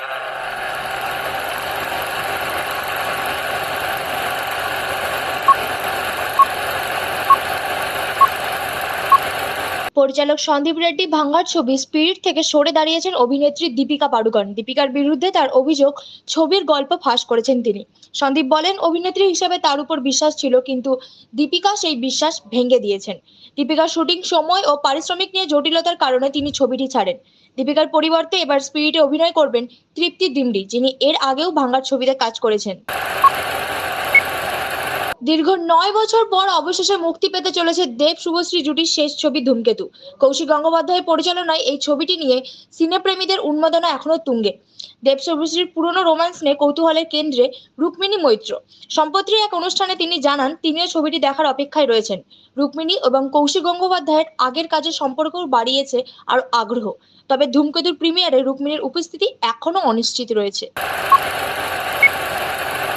Uh... পরিচালক সন্দীপ রেড্ডি ভাঙ্গার ছবি স্পিরিট থেকে সরে দাঁড়িয়েছেন অভিনেত্রী দীপিকা পাড়ুকন। দীপিকার বিরুদ্ধে তার অভিযোগ, ছবির গল্প ফাঁস করেছেন তিনি। সন্দীপ বলেন, অভিনেত্রী হিসেবে তার উপর বিশ্বাস ছিল, কিন্তু দীপিকা সেই বিশ্বাস ভেঙে দিয়েছেন। দীপিকার শুটিং সময় ও পারিশ্রমিক নিয়ে জটিলতার কারণে তিনি ছবিটি ছাড়েন। দীপিকার পরিবর্তে এবার স্পিরিটে অভিনয় করবেন তৃপ্তি দিমডি যিনি এর আগেও ভাঙ্গার ছবিতে কাজ করেছেন। দীর্ঘ নয় বছর পর অবশেষে মুক্তি পেতে চলেছে দেব শুভশ্রী জুটির শেষ ছবি ধূমকেতু। কৌশিক গঙ্গোপাধ্যায়ের পরিচালনায় এই ছবিটি নিয়ে সিনেপ্রেমীদের উন্মাদনা এখনও তুঙ্গে। দেব শুভশ্রীর পুরনো রোম্যান্স নিয়ে কৌতূহলের কেন্দ্রে রুক্মিণী মৈত্র। সম্প্রতি এক অনুষ্ঠানে তিনি জানান, তিনিও ছবিটি দেখার অপেক্ষায় রয়েছেন। রুক্মিণী এবং কৌশিক গঙ্গোপাধ্যায়ের আগের কাজের সম্পর্কও বাড়িয়েছে আর আগ্রহ। তবে ধূমকেতুর প্রিমিয়ারে রুক্মিণীর উপস্থিতি এখনও অনিশ্চিত রয়েছে।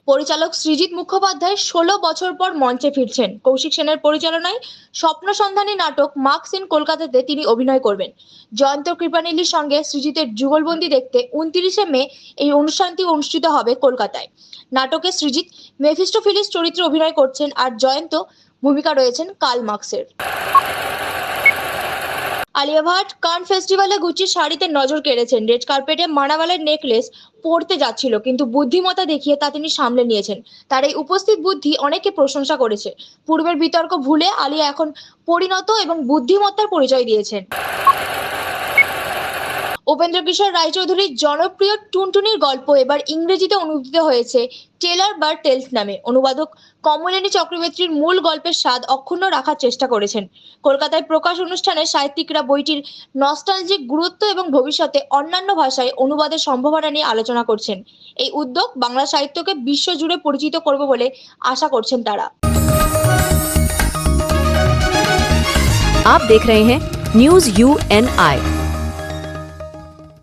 পরিচালক সৃজিত মুখোপাধ্যায় ষোলো বছর পর মঞ্চে ফিরছেন। কৌশিক সেনের পরিচালনায় স্বপ্ন সন্ধানী নাটক মার্কস ইন কলকাতাতে তিনি অভিনয় করবেন। জয়ন্ত কৃপানীলির সঙ্গে সৃজিতের যুগলবন্দি দেখতে উনত্রিশে মে এই অনুষ্ঠানটি অনুষ্ঠিত হবে কলকাতায়। নাটকে সৃজিত মেফিস্টোফিলিস চরিত্রে অভিনয় করছেন আর জয়ন্ত ভূমিকা রয়েছেন কাল মার্কসের আলিয়া ভাট কান ফেস্টিভ্যালে গুচির শাড়িতে নজর কেড়েছেন। রেড কার্পেটে মানাওয়ালের নেকলেস পড়তে যাচ্ছিল, কিন্তু বুদ্ধিমতা দেখিয়ে তা তিনি সামলে নিয়েছেন। তার এই উপস্থিত বুদ্ধি অনেকে প্রশংসা করেছে। পূর্বের বিতর্ক ভুলে আলিয়া এখন পরিণত এবং বুদ্ধিমত্তার পরিচয় দিয়েছেন। উপেন্দ্র কিশোর রায়চৌধুরীর জনপ্রিয় টুনটুনির গল্প এবার ইংরেজিতে অনুদিত হয়েছে টেলার বা টেলস নামে অনুবাদক কমলিনী চক্রবর্তীর মূল গল্পের স্বাদ অক্ষুণ্ণ রাখার চেষ্টা করেছেন কলকাতায় প্রকাশ অনুষ্ঠানে সাহিত্যিকরা বইটির নস্টালজিক গুরুত্ব এবং ভবিষ্যতে অন্যান্য ভাষায় অনুবাদের সম্ভাবনা নিয়ে আলোচনা করছেন এই উদ্যোগ বাংলা সাহিত্যকে বিশ্বজুড়ে পরিচিত করবে বলে আশা করছেন তারা आप देख रहे हैं न्यूज यू एन आई